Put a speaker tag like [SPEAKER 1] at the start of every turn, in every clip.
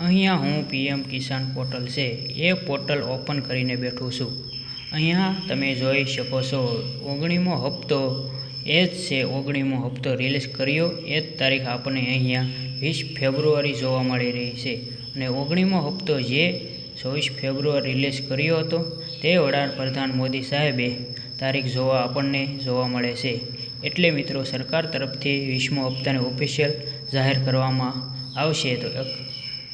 [SPEAKER 1] અહીંયા હું પીએમ કિસાન પોર્ટલ છે, એ પોર્ટલ ઓપન કરીને બેઠું છું. અહીંયા તમે જોઈ શકો છો, ઓગણીમો હપ્તો, એ જ છે ઓગણીમો હપ્તો રિલીઝ કર્યો, એ જ તારીખ આપણને અહીંયા વીસ ફેબ્રુઆરી જોવા મળી રહી છે. અને ઓગણીમો હપ્તો જે ચોવીસ ફેબ્રુઆરી રિલીઝ કર્યો હતો, તે વડાપ્રધાન મોદી સાહેબે તારીખ જોવા આપણને જોવા મળે છે. એટલે મિત્રો, સરકાર તરફથી વીસમો હપ્તાને ઓફિશિયલ જાહેર કરવામાં આવશે. તો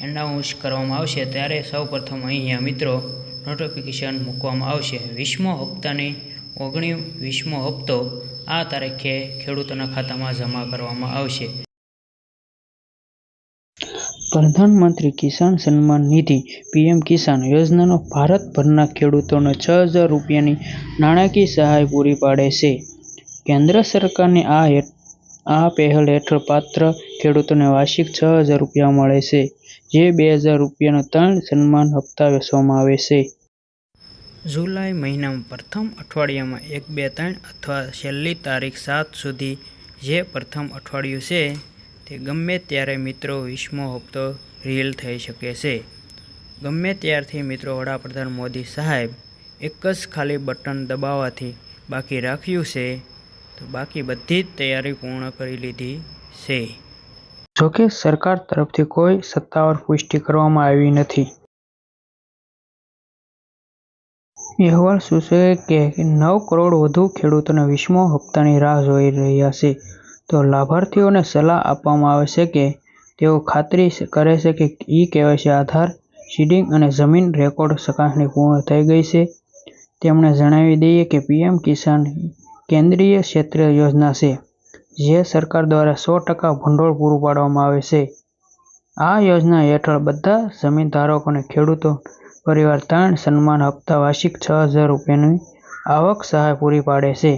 [SPEAKER 1] એનાઉન્સ કરવામાં આવશે ત્યારે સૌપ્રથમ અહીંયા મિત્રો નોટિફિકેશન મૂકવામાં આવશે. વીસમો હપ્તાની ઓગણી વીસમો હપ્તો આ તારીખે ખેડૂતોના ખાતામાં જમા કરવામાં આવશે.
[SPEAKER 2] પ્રધાનમંત્રી કિસાન સન્માન નિધિ પીએમ કિસાન યોજનાનો ભારતભરના ખેડૂતોને છ હજાર રૂપિયાની નાણાકીય સહાય પૂરી પાડે છે. કેન્દ્ર સરકારની આ આ પહેલ હેઠળ પાત્ર ખેડૂતોને વાર્ષિક છ હજાર રૂપિયા મળે છે, જે બે હજાર રૂપિયાના ત્રણ સન્માન હપ્તા વેચવામાં આવે છે.
[SPEAKER 1] જુલાઈ મહિનામાં પ્રથમ અઠવાડિયામાં એક, બે, ત્રણ અથવા છેલ્લી તારીખ સાત સુધી જે પ્રથમ અઠવાડિયું છે, તે ગમે ત્યારે મિત્રો વીસમો હપ્તો રીલ થઈ શકે છે. ગમે ત્યારથી મિત્રો વડાપ્રધાન મોદી સાહેબ એક જ ખાલી બટન દબાવવાથી બાકી રાખ્યું છે તો બાકી બધી જ તૈયારી પૂર્ણ કરી લીધી છે.
[SPEAKER 2] જોકે સરકાર તરફથી કોઈ સત્તાવાર પુષ્ટિ કરવામાં આવી નથી. અહેવાલ સૂચવે કે નવ કરોડ વધુ ખેડૂતોને વીસમો હપ્તાની રાહ જોઈ રહ્યા છે. તો લાભાર્થીઓને સલાહ આપવામાં આવે છે કે તેઓ ખાતરી કરે છે કે ઈ કેવાયસી આધાર, સીડિંગ અને જમીન રેકોર્ડ ચકાસણી પૂર્ણ થઈ ગઈ છે. તેમણે જણાવી દઈએ કે પીએમ કિસાન કેન્દ્રીય ક્ષેત્રીય યોજના છે, જે સરકાર દ્વારા સો ટકા ભંડોળ પૂરું પાડવામાં આવે છે. આ યોજના હેઠળ બધા જમીનધારકોને ખેડૂતો પરિવાર ત્રણ સન્માન હપ્તા વાર્ષિક છ હજાર રૂપિયાની આવક સહાય પૂરી પાડે છે.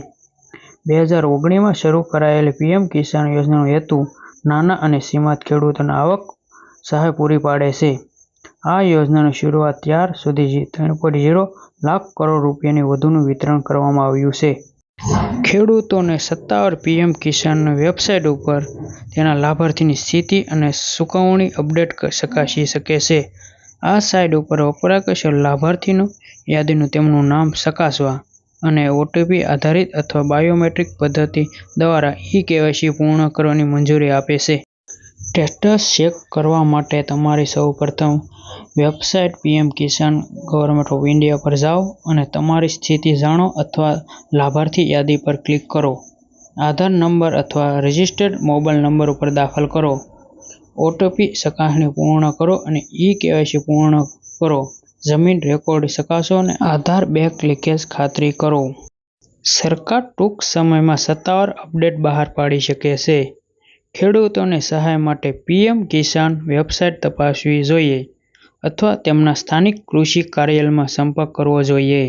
[SPEAKER 2] બે હજાર ઓગણીસમાં શરૂ કરાયેલી પીએમ કિસાન યોજનાનો હેતુ નાના અને સીમાંત ખેડૂતોને આવક સહાય પૂરી પાડે છે. આ યોજનાની શરૂઆત ત્યાર સુધી ત્રણ પોઈન્ટ ઝીરો લાખ કરોડ રૂપિયાની વધુનું વિતરણ કરવામાં આવ્યું છે. ખેડૂતોને સત્તાવાર પીએમ કિસાન વેબસાઇટ ઉપર તેના લાભાર્થીની સ્થિતિ અને ચૂકવણી અપડેટ ચકાસી શકે છે. આ સાઇટ ઉપર વપરાશકર્તા લાભાર્થીની યાદીનું તેમનું નામ ચકાસવા અને ઓટીપી આધારિત અથવા બાયોમેટ્રિક પદ્ધતિ દ્વારા ઈ કેવાયસી પૂર્ણ કરવાની મંજૂરી આપે છે. સ્ટેટસ ચેક કરવા માટે તમારે સૌપ્રથમ website PM Kisan government of India પર જાઓ અને તમારી સ્થિતિ જાણો અથવા લાભાર્થી યાદી પર ક્લિક કરો. આધાર નંબર અથવા રજિસ્ટર્ડ મોબાઈલ નંબર ઉપર દાખલ કરો. ઓટીપી ચકાસણી પૂર્ણ કરો અને ઈ કેવાયસી પૂર્ણ કરો. જમીન રેકોર્ડ ચકાસો અને આધાર બેક લીકેજ ખાતરી કરો. સરકાર ટૂંક સમયમાં સત્તાવાર અપડેટ બહાર પાડી શકે છે. ખેડૂતોને સહાય માટે પીએમ કિસાન વેબસાઇટ તપાસવી જોઈએ. અથવા તેમના સ્થાનિક કૃષિ કાર્યાલયમાં સંપર્ક કરવો જોઈએ.